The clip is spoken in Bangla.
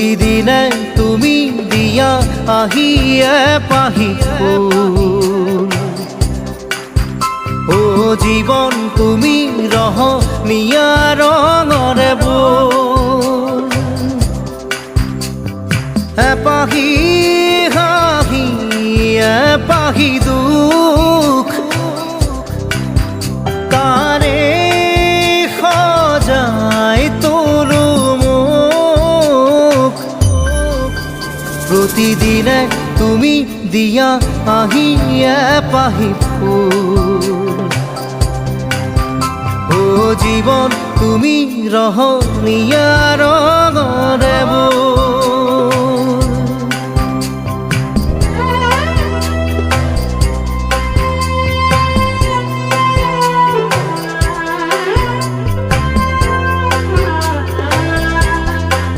প্ৰতিদিনে তুমি দিয়া আহিয়ে পাহি ও জীৱন তুমি ৰহ নিয়া ৰঙৰে বোল এপাহি প্ৰতিদিনে তুমি দিয়া আহি পাহি ফুল। ও জীৱন তুমি রহ ৰঙৰ